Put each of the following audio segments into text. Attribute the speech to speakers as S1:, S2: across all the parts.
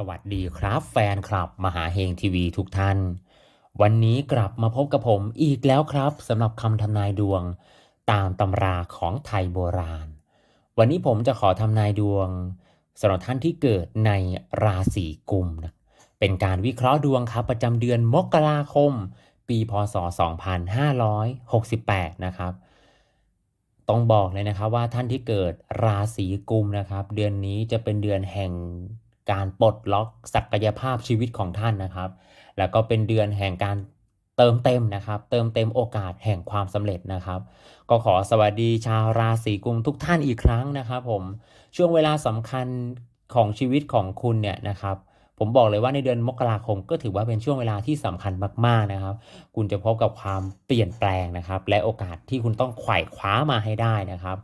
S1: สวัสดีครับแฟนคลับมหาเฮงทีวีทุกท่าน วันนี้กลับมาพบกับผมอีกแล้วครับสำหรับคำทำนายดวง ตามตำราของไทยโบราณ วันนี้ผมจะขอทำนายดวงสำหรับท่านที่เกิดในราศีกุมนะเป็นการวิเคราะห์ดวงครับประจำเดือนมกราคม ปีพศ 2568 นะครับต้องบอกเลยนะครับว่าท่านที่เกิดราศีกุมนะครับ เดือนนี้จะเป็นเดือนแห่ง การปลดล็อกศักยภาพชีวิตของท่านนะครับ แล้วก็เป็นเดือนแห่งการเติมเต็มนะครับ เติมเต็มโอกาสแห่งความสำเร็จนะครับ ก็ขอสวัสดีชาวราศีกุมทุกท่านอีกครั้งนะครับ ผมช่วงเวลาสำคัญของชีวิตของคุณเนี่ยนะครับผมบอกเลยว่าในเดือนมกราคมก็ถือว่าเป็นช่วงเวลาที่สำคัญมากๆนะครับ คุณจะพบกับความเปลี่ยนแปลงนะครับ และโอกาสที่คุณต้องไขว่คว้ามาให้ได้นะครับ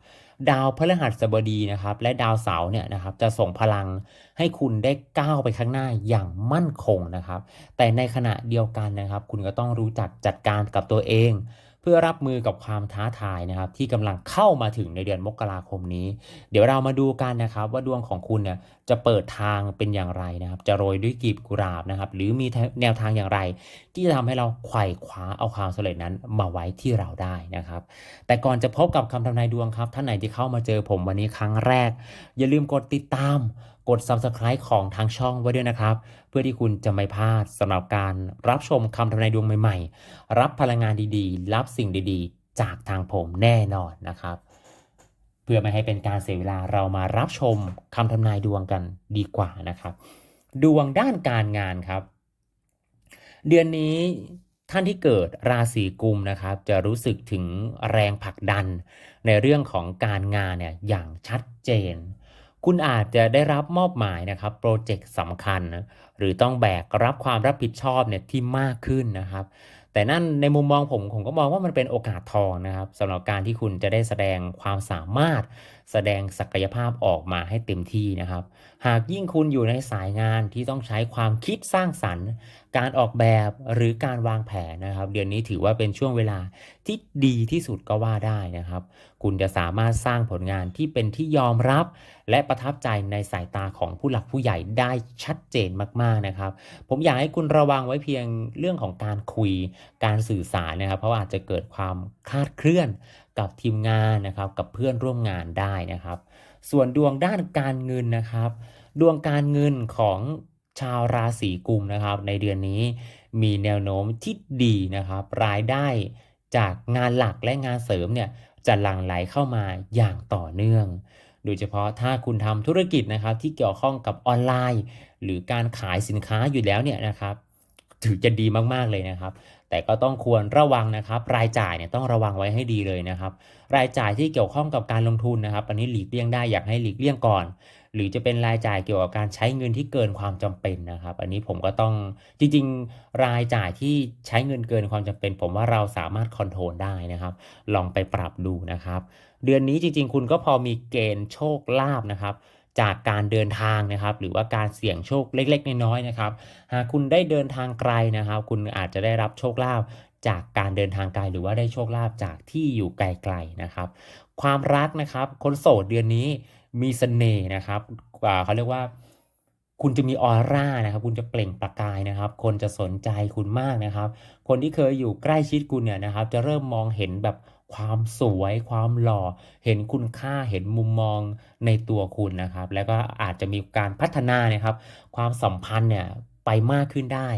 S1: ดาวพฤหัสบดีนะครับ และดาวเสาร์เนี่ยนะครับจะส่งพลังให้คุณได้ก้าวไปข้างหน้าอย่างมั่นคงนะครับ แต่ในขณะเดียวกันนะครับ คุณก็ต้องรู้จักจัดการกับตัวเอง เพื่อรับมือกับความท้าทายนะครับ ที่กำลังเข้ามาถึงในเดือนมกราคมนี้ เดี๋ยวเรามาดูกันนะครับ ว่าดวงของคุณเนี่ยจะเปิดทางเป็นอย่างไรนะครับ จะโรยด้วยกีบกุหลาบนะครับ หรือมีแนวทางอย่างไร ที่จะทำให้เราไขว่คว้าเอาความสำเร็จนั้นมาไว้ที่เราได้นะครับ แต่ก่อนจะพบกับคำทำนายดวงครับท่านไหนที่เข้ามาเจอผมวันนี้ครั้งแรก อย่าลืมกดติดตาม กด subscribe ของทางช่องไว้ด้วยนะครับ เพื่อที่คุณจะไม่พลาดสำหรับการรับชมคำทำนายดวงใหม่ ๆ รับพลังงานดีๆ รับสิ่งดีๆ จากทางผมแน่นอนนะครับ เพื่อไม่ให้เป็นการเสียเวลาเรามารับชมคำทำนายดวงกันดีกว่านะครับ ดวงด้านการงานครับ เดือนนี้ท่านที่เกิดราศีกุมนะครับจะรู้สึกถึงแรงผลักดันในเรื่องของการงานเนี่ยอย่างชัดเจน คุณอาจจะได้รับมอบหมายนะครับโปรเจกต์สำคัญนะหรือต้องแบกรับความรับผิดชอบเนี่ยที่มากขึ้นนะครับ แต่นั่นในมุมมองผมผมก็มองว่ามันเป็นโอกาสทองนะครับสำหรับการที่คุณจะได้แสดงความสามารถแสดงศักยภาพออกมาให้เต็มที่นะครับ หากยิ่งคุณอยู่ในสายงานที่ต้องใช้ความคิดสร้างสรรค์ การออกแบบหรือการวางแผนนะครับ เดือนนี้ถือว่าเป็นช่วงเวลาที่ดีที่สุดก็ว่าได้นะครับ คุณจะสามารถสร้างผลงานที่เป็นที่ยอมรับ และประทับใจในสายตาของผู้หลักผู้ใหญ่ได้ชัดเจนมากๆนะครับ ผมอยากให้คุณระวังไว้เพียงเรื่องของการคุยการสื่อสารนะครับ เพราะาอาจจะเกิดความคลาดเคลื่อน กับทีมงานนะครับกับเพื่อนร่วมงานได้นะครับ ส่วนดวงด้านการเงินนะครับ ดวงการเงินของชาวราศีกุมนะครับ ในเดือนนี้มีแนวโน้มที่ดีนะครับ รายได้จากงานหลักและงานเสริมเนี่ยจะหลั่งไหลเข้ามาอย่างต่อเนื่อง โดยเฉพาะถ้าคุณทำธุรกิจนะครับที่เกี่ยวข้องกับออนไลน์ หรือการขายสินค้าอยู่แล้วเนี่ยนะครับ ถือจะดีมากๆเลยนะครับ แต่ก็ต้องควรระวังนะครับ รายจ่ายเนี่ยต้องระวังไว้ให้ดีเลยนะครับ รายจ่ายที่เกี่ยวข้องกับการลงทุนนะครับ อันนี้หลีกเลี่ยงได้อยากให้หลีกเลี่ยงก่อน หรือจะเป็นรายจ่ายเกี่ยวกับการใช้เงินที่เกินความจำเป็นนะครับ อันนี้ผมก็ต้องจริงๆ รายจ่ายที่ใช้เงินเกินความจำเป็น ผมว่าเราสามารถคอนโทรลได้นะครับ ลองไปปรับดูนะครับ เดือนนี้จริง ๆ คุณก็พอมีเกณฑ์โชคลาภนะครับ จากการเดินทางนะครับ หรือว่าการเสี่ยงโชคเล็ก ๆ น้อยๆนะครับ หากคุณได้เดินทางไกลนะครับ คุณอาจจะได้รับโชคลาภจากการเดินทางไกลหรือว่าได้โชคลาภจากที่อยู่ไกลๆนะครับ ความรักนะครับ คนโสดเดือนนี้มีเสน่ห์นะครับอ่าเขาเรียกว่าคุณจะมีออร่านะครับ คุณจะเปล่งประกายนะครับ คนจะสนใจคุณมากนะครับ คนที่เคยอยู่ใกล้ชิดคุณเนี่ยนะครับ จะเริ่มมองเห็นแบบ ความสวย ความหล่อ เห็นคุณค่า เห็นมุมมองในตัวคุณนะครับ แล้วก็อาจจะมีการพัฒนานะครับ ความสัมพันธ์เนี่ยไปมากขึ้นได้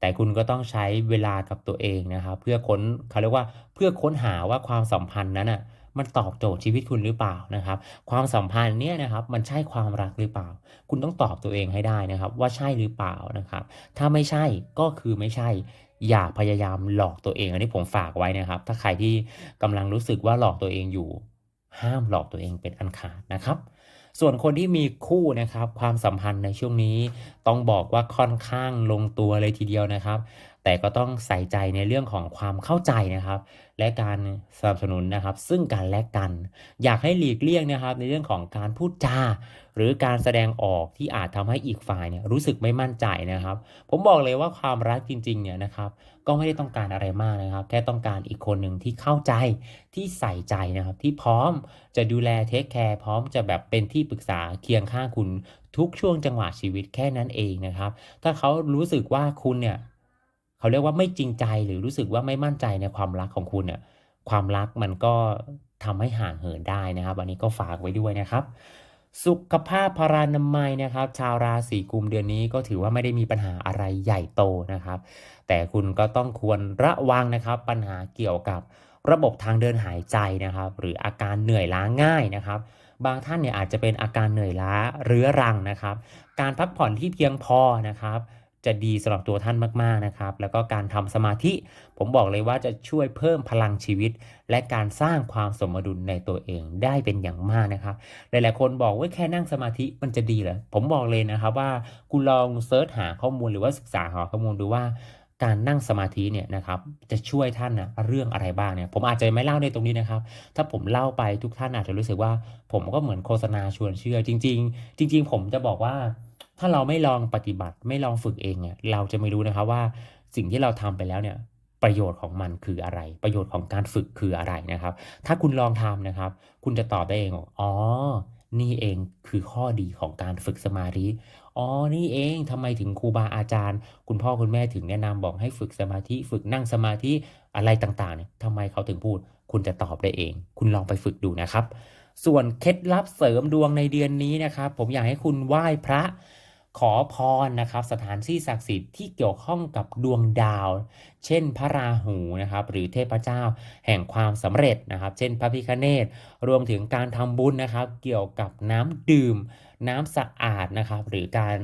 S1: แต่คุณก็ต้องใช้เวลากับตัวเองนะครับ เพื่อค้นเขาเรียกว่าเพื่อค้นหาว่าความสัมพันธ์นั้นอะมันตอบโจทย์ชีวิตคุณหรือเปล่านะครับ ความสัมพันธ์เนี่ยนะครับมันใช่ความรักหรือเปล่า คุณต้องตอบตัวเองให้ได้นะครับ ว่าใช่หรือเปล่านะครับ ถ้าไม่ใช่ก็คือไม่ใช่ อย่าพยายามหลอกตัวเอง อันนี้ผมฝากไว้นะครับ ถ้าใครที่กำลังรู้สึกว่าหลอกตัวเองอยู่ ห้ามหลอกตัวเองเป็นอันขาดนะครับ ส่วนคนที่มีคู่นะครับ ความสัมพันธ์ในช่วงนี้ ต้องบอกว่าค่อนข้างลงตัวเลยทีเดียวนะครับ แต่ก็ต้องใส่ใจในเรื่องของความเข้าใจนะครับ และการสนับสนุนนะครับ ซึ่งกันและกัน อยากให้หลีกเลี่ยงนะครับ ในเรื่องของการพูดจา หรือการแสดงออกที่อาจทำให้อีกฝ่ายเนี่ยรู้สึกไม่มั่นใจนะครับ ผมบอกเลยว่าความรักจริงๆเนี่ยนะครับ ก็ไม่ได้ต้องการอะไรมากนะครับ แค่ต้องการอีกคนหนึ่งที่เข้าใจที่ใส่ใจนะครับ ที่พร้อมจะดูแลเทคแคร์พร้อมจะแบบเป็นที่ปรึกษาเคียงข้างคุณทุกช่วงจังหวะชีวิตแค่นั้นเองนะครับ ถ้าเขารู้สึกว่าคุณเนี่ย เขาเรียกว่าไม่จริงใจหรือรู้สึกว่าไม่มั่นใจในความรักของคุณเนี่ยความรักมันก็ทำให้ห่างเหินได้นะครับ อันนี้ก็ฝากไว้ด้วยนะครับ สุขภาพพารานามัยนะครับ ชาวราศีกุมเดือนนี้ก็ถือว่าไม่ได้มีปัญหาอะไรใหญ่โตนะครับ แต่คุณก็ต้องควรระวังนะครับ ปัญหาเกี่ยวกับระบบทางเดินหายใจนะครับ หรืออาการเหนื่อยล้าง่ายนะครับ บางท่านเนี่ยอาจจะเป็นอาการเหนื่อยล้าเรื้อรังนะครับ การพักผ่อนที่เพียงพอนะครับ จะดีสำหรับตัวท่านมากๆนะครับ แล้วก็การทำสมาธิ ผมบอกเลยว่าจะช่วยเพิ่มพลังชีวิต และการสร้างความสมดุลในตัวเองได้เป็นอย่างมากนะครับ หลายๆคนบอกว่าแค่นั่งสมาธิมันจะดีเหรอ ผมบอกเลยนะครับว่าคุณลองเซิร์ชหาข้อมูลหรือว่าศึกษาหาข้อมูลดูว่าการนั่งสมาธิเนี่ยนะครับจะช่วยท่านนะเรื่องอะไรบ้างเนี่ยผมอาจจะไม่เล่าในตรงนี้นะครับ ถ้าผมเล่าไปทุกท่านอาจจะรู้สึกว่า ผมก็เหมือนโฆษณาชวนเชื่อจริง ๆ จริง ๆ ผมจะบอกว่า ถ้าเราไม่ลองปฏิบัติไม่ลองฝึกเองเนี่ยเราจะไม่รู้นะครับว่าสิ่งที่เราทำไปแล้วเนี่ยประโยชน์ของมันคืออะไร ประโยชน์ของการฝึกคืออะไรนะครับ ถ้าคุณลองทำนะครับ คุณจะตอบได้เองอ๋อ นี่เองคือข้อดีของการฝึกสมาธิ อ๋อ นี่เองทำไมถึงครูบาอาจารย์ คุณพ่อคุณแม่ถึงแนะนำบอกให้ฝึกสมาธิ ฝึกนั่งสมาธิอะไรต่างๆเนี่ยทำไมเขาถึงพูด คุณจะตอบได้เอง คุณลองไปฝึกดูนะครับ ส่วนเคล็ดลับเสริมดวงในเดือนนี้นะครับ ผมอยากให้คุณไหว้พระ ขอพรนะครับ สถานที่ศักดิ์สิทธิ์ที่เกี่ยวข้องกับดวงดาว เช่นพระราหูนะครับหรือเทพเจ้าแห่งความสำเร็จนะครับ เช่นพระพิฆเนศรวมถึงการทำบุญนะครับ เกี่ยวกับน้ำดื่ม น้ำสะอาดนะครับ หรือการ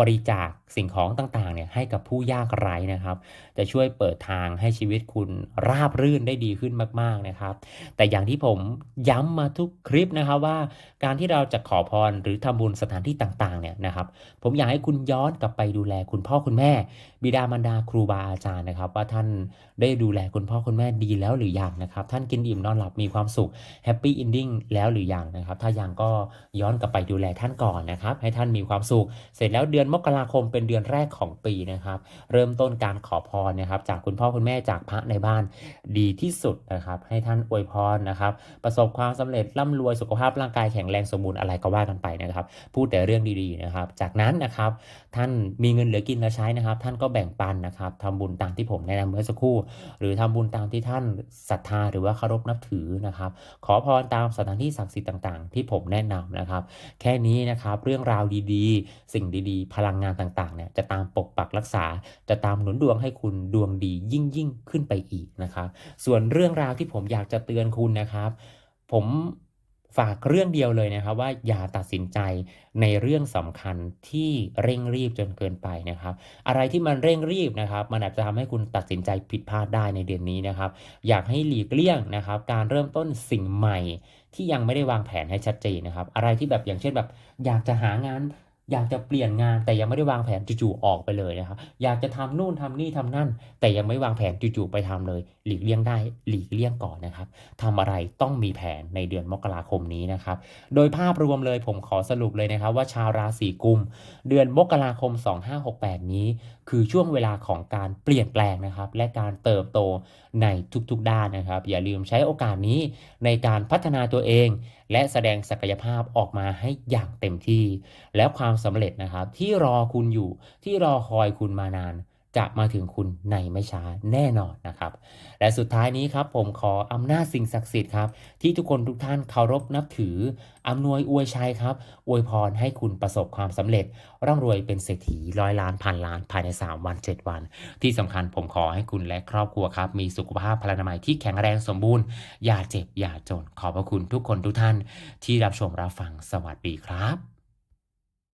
S1: บริจาคสิ่งของต่างๆเนี่ยให้กับผู้ยากไร้นะครับ จะช่วยเปิดทางให้ชีวิตคุณราบรื่นได้ดีขึ้นมากๆนะครับ แต่อย่างที่ผมย้ำมาทุกคลิปนะครับว่า การที่เราจะขอพรหรือทำบุญสถานที่ต่างๆเนี่ยนะครับ ผมอยากให้คุณย้อนกลับไปดูแลคุณพ่อคุณแม่ บิดามารดาครูบาอาจารย์นะครับว่าท่านได้ดูแลคุณพ่อคุณแม่ดีแล้วหรือยังนะครับ ท่านกินอิ่มนอนหลับมีความสุขแฮปปี้อินดิ้งแล้วหรือยังนะครับ ถ้ายังก็ย้อนกลับไปดูแลท่านก่อนนะครับ ให้ท่านมีความสุข เสร็จแล้วเดือนมกราคมเป็นเดือนแรกของปีนะครับ เริ่มต้นการขอพรนะครับ จากคุณพ่อคุณแม่จากพระในบ้านดีที่สุดนะครับ ให้ท่านอวยพรนะครับ ประสบความสำเร็จร่ำรวยสุขภาพร่างกายแข็งแรงสมบูรณ์อะไรก็ว่ากันไปนะครับ พูดแต่เรื่องดีๆนะครับ จากนั้นนะครับ ท่านมีเงินเหลือกินเหลือใช้นะครับ ท่านก็แบ่งปันนะครับทำบุญตามที่ผมแนะนำเมื่อสักครู่ หรือทำบุญตามที่ท่านศรัทธาหรือว่าเคารพนับถือนะครับ ขอพรตามสถานที่ศักดิ์สิทธิ์ต่างๆ ที่ผมแนะนำนะครับ แค่นี้นะครับเรื่องราวดีๆ สิ่งดีๆ พลังงานต่างๆเนี่ยจะตามปกปักรักษา จะตามหนุนดวงให้คุณดวงดียิ่งยิ่งๆขึ้นไปอีกนะครับ ส่วนเรื่องราวที่ผมอยากจะเตือนคุณนะครับ ผม ฝากเรื่องเดียวเลยนะครับว่าอย่าตัดสินใจในเรื่องสำคัญที่เร่งรีบจนเกินไปนะครับ อะไรที่มันเร่งรีบนะครับ มันอาจจะทำให้คุณตัดสินใจผิดพลาดได้ในเดือนนี้นะครับ อยากให้หลีกเลี่ยงนะครับ การเริ่มต้นสิ่งใหม่ที่ยังไม่ได้วางแผนให้ชัดเจนนะครับ อะไรที่แบบอย่างเช่นแบบ อยากจะหางาน อยากจะเปลี่ยนงานแต่ยังไม่ได้วางแผนจู่ๆออกไปเลยนะครับอยากจะทำนู่นทำนี่ทำนั่น แต่ยังไม่วางแผนจู่ๆไปทำเลย หลีกเลี่ยงได้หลีกเลี่ยงก่อนนะครับทำอะไรต้องมีแผนในเดือนมกราคมนี้นะครับ โดยภาพรวมเลยผมขอสรุปเลยนะครับ ว่าชาวราศีกุม เดือนมกราคม 2568 นี้ คือช่วงเวลาของการเปลี่ยนแปลงนะครับ และการเติบโตในทุกๆด้านนะครับ อย่าลืมใช้โอกาสนี้ในการพัฒนาตัวเอง และแสดงศักยภาพออกมาให้อย่างเต็มที่ แล้วความสำเร็จนะครับที่รอคุณอยู่ที่รอคอยคุณมานาน จะมาถึงคุณในไม่ช้าแน่นอนนะครับ และสุดท้ายนี้ครับผมขออำนาจสิ่งศักดิ์สิทธิ์ครับ ที่ทุกคนทุกท่านเคารพนับถืออำนวยอวยชัยครับ อวยพรให้คุณประสบความสำเร็จ ร่ำรวยเป็นเศรษฐีร้อยล้านพันล้านภายใน 3 วัน 7 วัน ที่สำคัญผมขอให้คุณและครอบครัวครับ มีสุขภาพพลานามัยที่แข็งแรงสมบูรณ์ อย่าเจ็บอย่าจน ขอบพระคุณทุกคนทุกท่าน ที่รับชมรับฟังสวัสดีครับ